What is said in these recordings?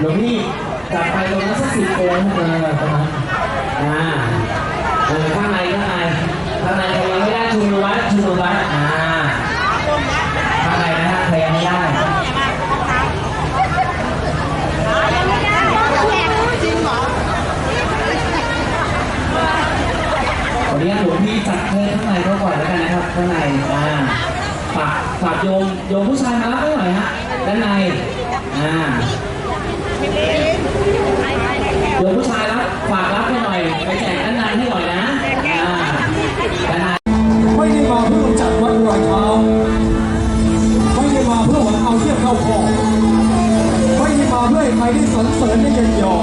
หลวงพี่กลับไปตรงนั้นสักสิบโมงเออประมาณอ่าเออข้างในข้างในข้างในทำยังไม่ได้ชุมนุมวัดชุมนุมวัดอ่าข้างในนะฮะใครยังไม่ได้ขออนุญาหลวงพี่จัดเพิ่มข้างในเขาก่อนแล้วกันนะครับข้างในอ่าฝากฝากโยมโยมผู้ชายมารับไว้หน่อยฮะด้านในอ่า เดี๋ยวผู้ชายรับฝากรับให้หน่อย ไปแจกด้านในให้หน่อยนะอ่ไม่ได้มาเพื่อจัดวัดรอยเท้า ไม่ได้มาเพื่อหวังเอาเทียบเข้าคอไม่ได้มาเพื่อใครได้สรรเสริญได้เยินยอ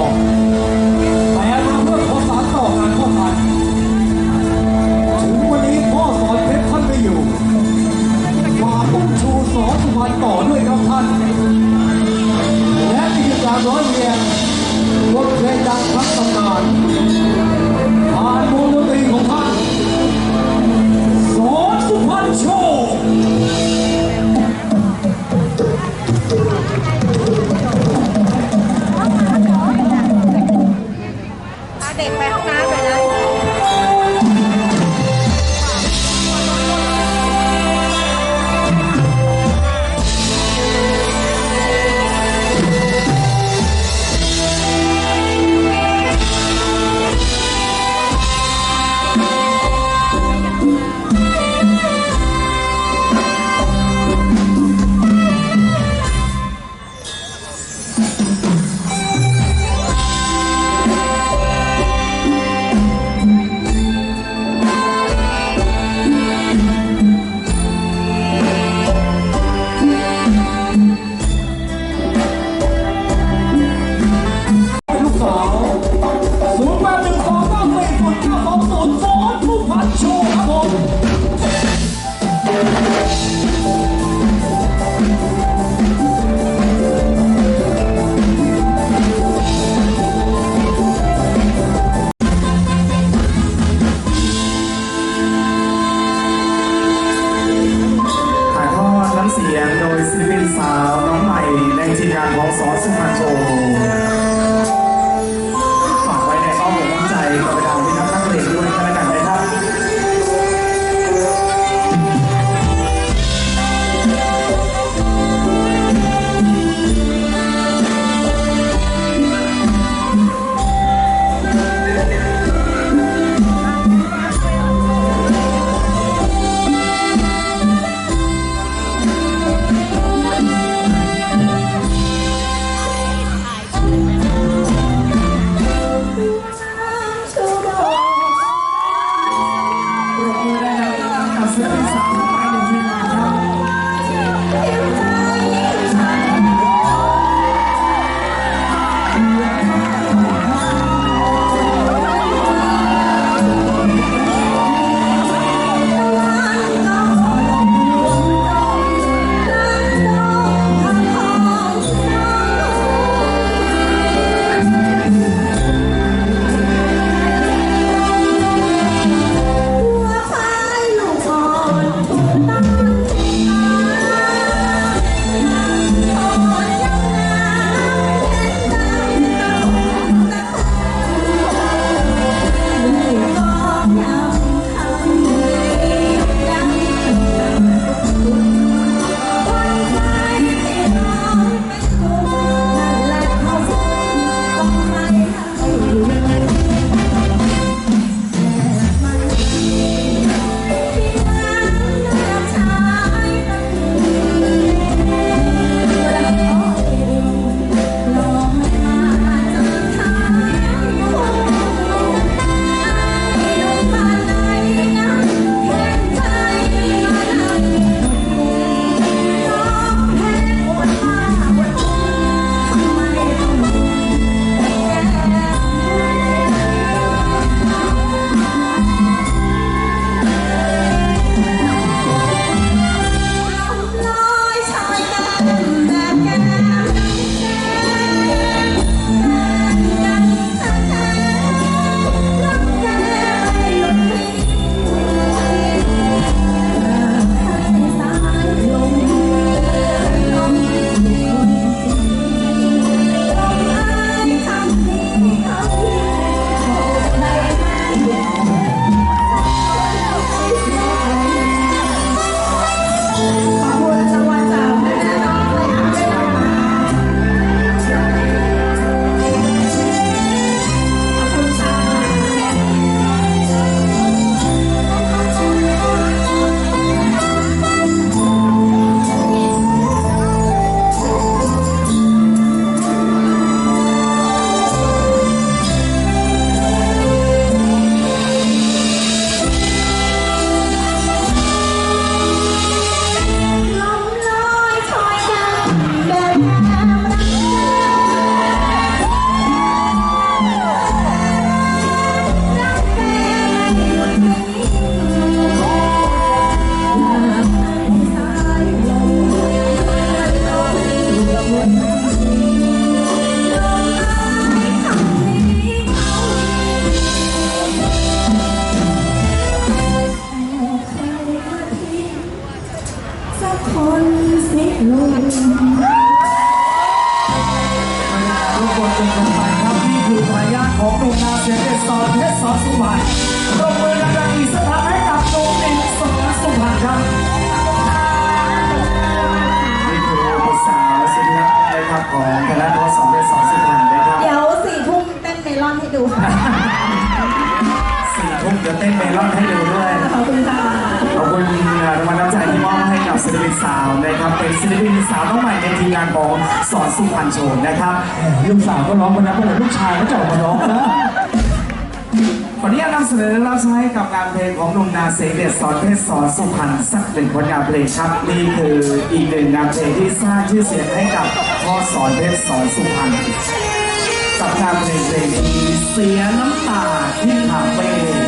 ลุงทุกคนเป็นกันไปครับนี่คือทายาทของหนุ่มนาเสียงเด็ดสอนเพชรสอนสุพรรณปรบมือดังๆอีกสักครั้งให้กับหนุ่มนิกสอนสุพรรณครับนี่คือภาษาวศิลปะนะครับของคณะทศเพชรสอนสุพรรณนะครับเดี๋ยวสี่ทุ่มเต้นเมลอนให้ดูสี่ทุ่มเดี๋ยวเต้นเมลอนให้ดู นะครับ เป็นศิลปินสาวน้องใหม่ในทีมงานของสอนสุพรรณโชว์นะครับลูกสาวก็ร้องมาแล้วเมื่ลูกชายก็จะออกมาร้องนะขออนุญาตนำเสนอรับใช้กับงานเพลงของหนุ่มนาเสเดชสอนเพชรสอนสุพรรณสักหนึ่งผลงานเพลงครับนี่คืออีกหนึ่งงานเพลงที่สร้างชื่อเสียงให้กับพ่อสอนเพชรสอนสุพรรณกับงานเพลงเพลงที่เสียน้ำตาที่คาเฟ่ก็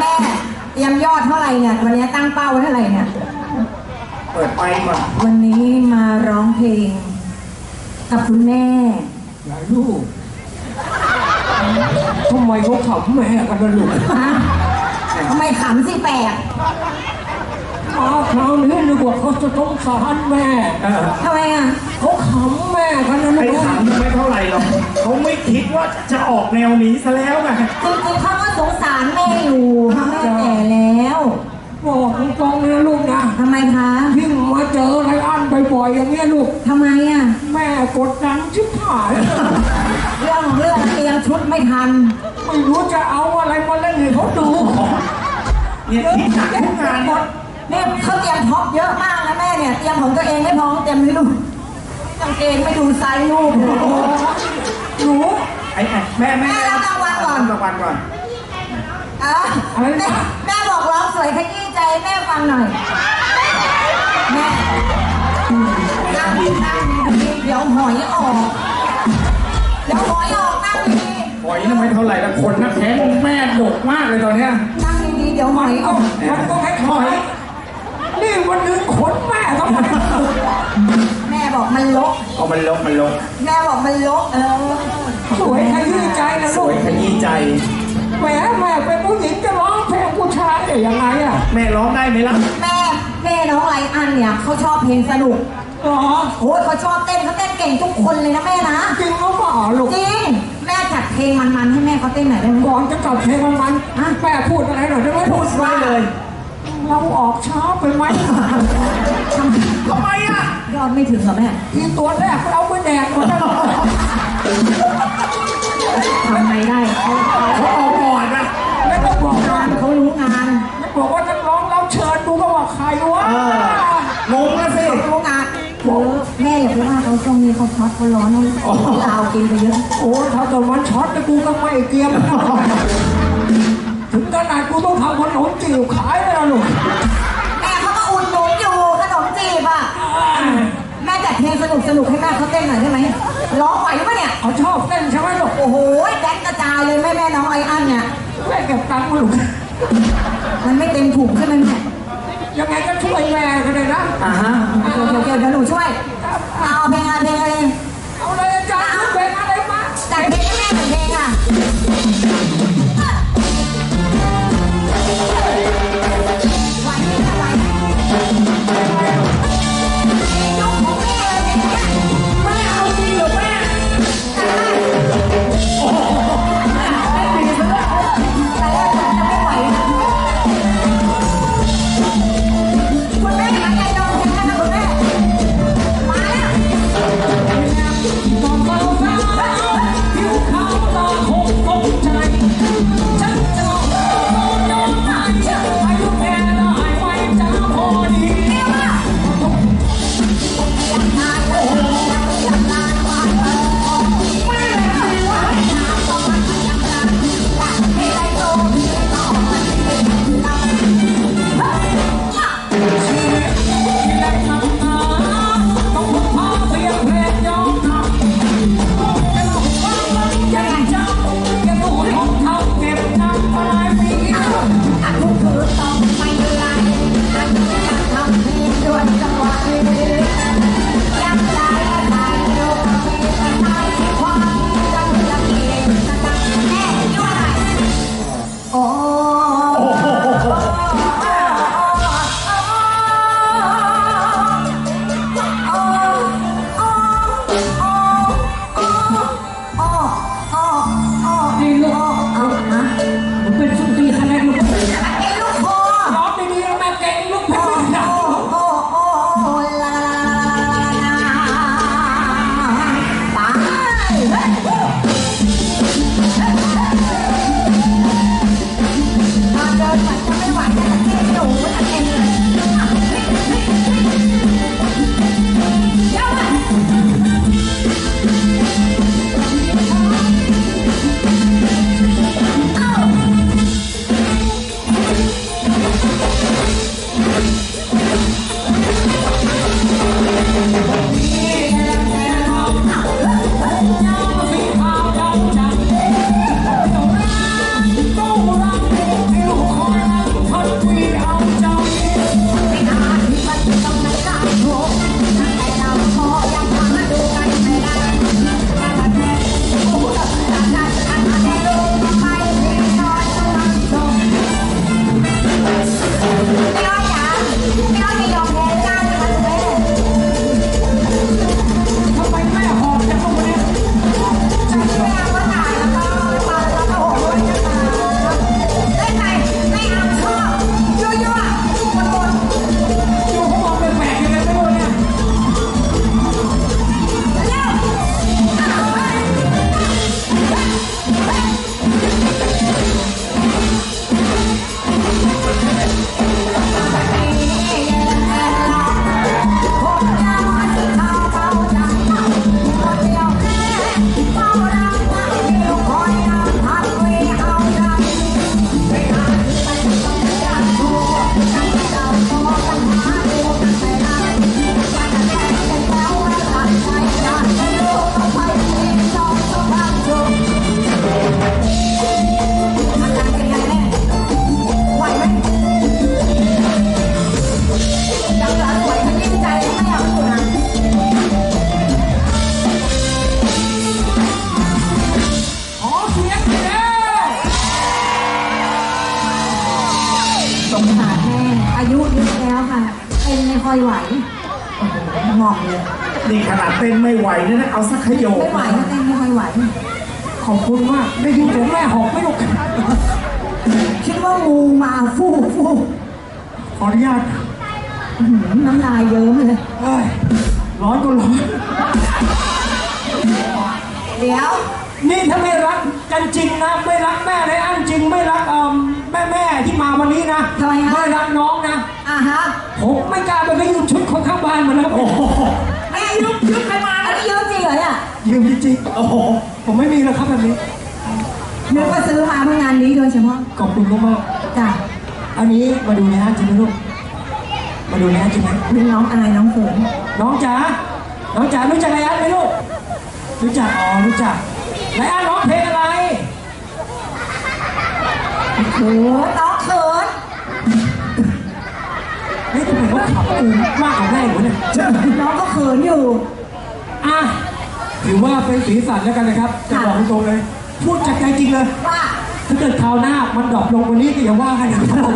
แม่เตรียมยอดเท่าไหร่เนี่ยวันนี้ตั้งเป้าไว้เท่าไหร่เนี่ยเปิดไปก่อนวันนี้มาร้องเพลง กับคุณแม่ยายลูกทำไมเขาขำแม่กันนะลูกฮะทำไมขำสิแปลก มาคราวนี้นึกว่าเขาจะต้องสารแม่ทำไมอะ เขาขำแม่กันนะลูกไอ้ขำไม่เท่าไหร่หรอกเขาไม่คิดว่าจะออกแนวนี้ซะแล้วไงจริงๆเขาก็สงสารแม่อยู่เพราะแม่แก่แล้วแบอกตรงๆเลยนะลูกนะทำไมคะยิ่งมาเจอไรอันบ่อยๆอย่างเงี้ยลูก ทำไมอะ แม่กดดันชิบหายเรื่องของเรื่องเตรียมชุดไม่ทัน ไม่รู้จะเอาอะไรมาเล่นให้เขาดูเนี่ยที่หนักทุกงานเนี่ย เนี่ยเขาเตรียมท็อปเยอะมากนะแม่เนี่ยเตรียมของตัวเองไม่พอเตรียมให้ลูกกางเกงไม่ดูไซส์ลูกโอ้โหหนูไอ้ไอ้แม่แม่แม่รับรางวัลก่อนรางวัลก่อนอะแม่แม่บอกร้องสวยขยี้ใจแม่ฟังหน่อยแม่นั่งดีนั่งดีเดี๋ยวหอยออกเดี๋ยวหอยออกนั่งดีปล่อยนั่นไม่เท่าไหร่ละคนนะแขนแม่ดกมากเลยตอนเนี้ยนั่งดีๆเดี๋ยวหอยอเอ้าอกมันก็ให้ถอยนี่ วันหนึงขนแม่ทำไมแม่บอกมันลก เอามันลบมันลบแม่บอกมันลกเออสวยขยี้ใจนะสลูวกยขยี้ใจ แหมแม่เป็นผู้หญิงจะร้องเพลงผู้ชายได้ยังไงอะแม่ร้องได้ไหมล่ะ แม่แม่น้องไลอันเนี่ยเขาชอบเพลงสนุกหรอโอ้ยเขาชอบเต้นเขาเต้นเก่งทุกคนเลยนะแม่นะจริงหรือเปล่าลูกจริงแม่จัดเพลงมันๆให้แม่เขาเต้นหน่อยได้ไหม ก่อนจะกลับเพลงมันๆแม่พูดอะไรหน่อยได้ไหมพูดไว้เลย เราออกช้าไปไหมทำทำไมอะยอดไม่ถึงเหรอแม่ทีตัวแรกเราไปแดกหมดแล้วทำไงได้เขาเขาเขาออกก่อนนะแล้วก็บอกว่าเขารู้งานแล้วบอกว่าจะร้องเราเชิญกูก็ว่าใครวะเอองงนะสิเขารู้งานเออแม่อย่าไปว่าเขาช่วงนี้เขาช็อตเขาร้อนเขาลาวกินไปเยอะโอ้ยถ้าเกิดมันช็อตแต่กูก็ไม่เกรียม ถึงขนาดกูต้องทำขนมจีบขายเลยนะลูกแม่เขามาอุ่นหนุนอยู่ขนมจีบอะ แม่จัดเพลงสนุกสนุกๆให้แม่เขาเต้นหน่อยได้ไหมร้องไหวปะเนี่ย เขาชอบเต้นใช่ไหมลูกโอ้โหแดนกระจายเลยแม่แม่น้องไออันเนี่ย แม่เก็บตังค์มาลูกมันไม่เต็มถุงใช่ไหมแม่ยังไงก็ช่วยแม่ก็ได้นะอ่าฮะโอเคโอเคเดี๋ยวหนูช่วย เอาเพลงอะไรเพลงอะไรเอาเลยอาจารย์เป็นอะไรมาจัดเพลงให้แม่หนึ่งเพลงอะ ไหวเหมาะเลยนี่ขนาดเต้นไม่ไหวนะนะเอาสักขยโยไม่ไหวนะเต้นไม่ค่อยไหว ขอบคุณมากได้ยินเสียงแม่หอกไม่ลุกคิดว่างูมาฟู่ฟู่ขออนุญาตอื้อหือน้ำลายเยิ้มเลย เอ้ยร้อนก็ร้อน เดี๋ยว นี่ถ้าไม่รักกันจริงนะไม่รักแม่เลยอันจริงไม่รักเอ่อแม่แม่ที่มาวันนี้นะทำไมฮะ ไม่รักน้องนะ อะฮะผมไม่กล้าไปยืมชุดของข้างบ้านมาแล้วโอ้โหแม่ยุบยุบใครมาอันนี้ยืมจริงเหรอเนี่ยยืมจริงๆโอ้โหผมไม่มีแล้วครับแบบนี้นึกว่าซื้อมาเพื่องานนี้โดยเฉพาะขอบคุณมากจ้ะๆอันนี้มาดูนะจริงไหมลูกมาดูนะจริงไหมนี่น้องอะไรน้องเขินน้องจ๋าน้องจ๋ารู้จักไรอันไหมลูกรู้จักอ๋อรู้จัก ไรอันร้องเพลงอะไรเขินน้องเขินนี่ทำไมเขาขับกูมากกว่าแม่หนูเนี่ยน้องก็เขินอยู่ อะถือว่าเป็นสีสันแล้วกันนะครับ จะบอกตรงๆเลย พูดจากใจจริงเลย ว่าถ้าเกิดคราวหน้ามันดรอปลงกวันนี้ก็อย่าว่ากันนะครับผม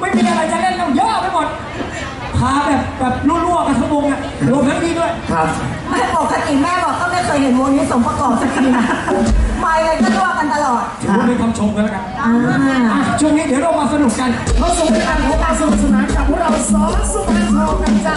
ไม่มีอะไรจะเล่นแล้วเยอะไปหมดพาแบบแบบรั่วๆกันทั้งวงอะรวมทั้งนี้ด้วย ครับ ไม่ปกติแม่บอกก็ไม่เคยเห็นวงนี้สมประกอบสักทีนะไปเลยก็รั่วกันตลอดถือว่าเป็นคำชมกันแล้วกันอ่าอะช่วงนี้เดี๋ยวเรามาสนุกกันเข้าสู่รายการของการสนุกสนานกับพวกเราสอนสุพรรณทองกันจ้า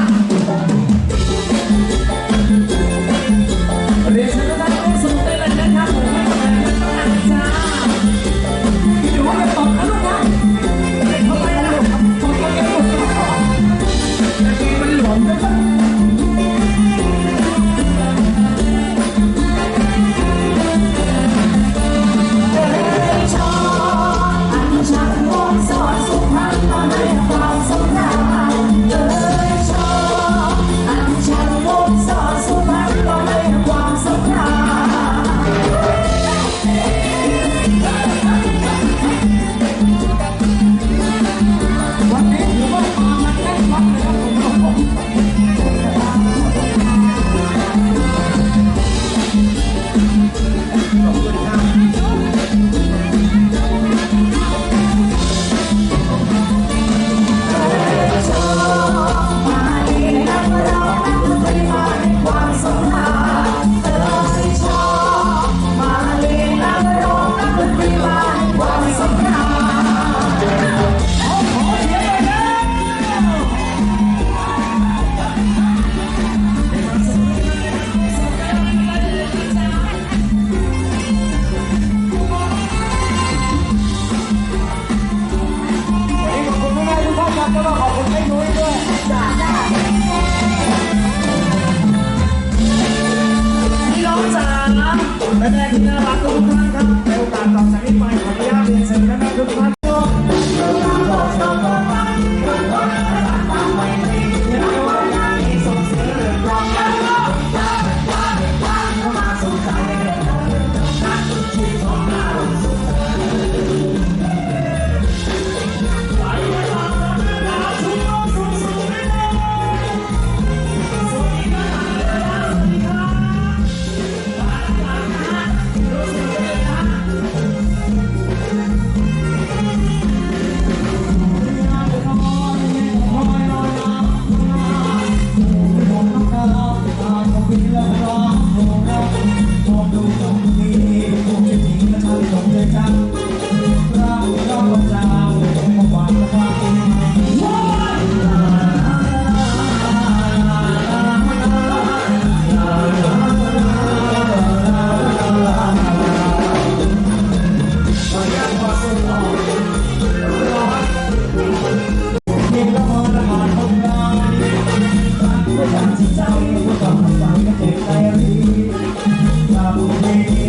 You.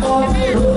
Oh,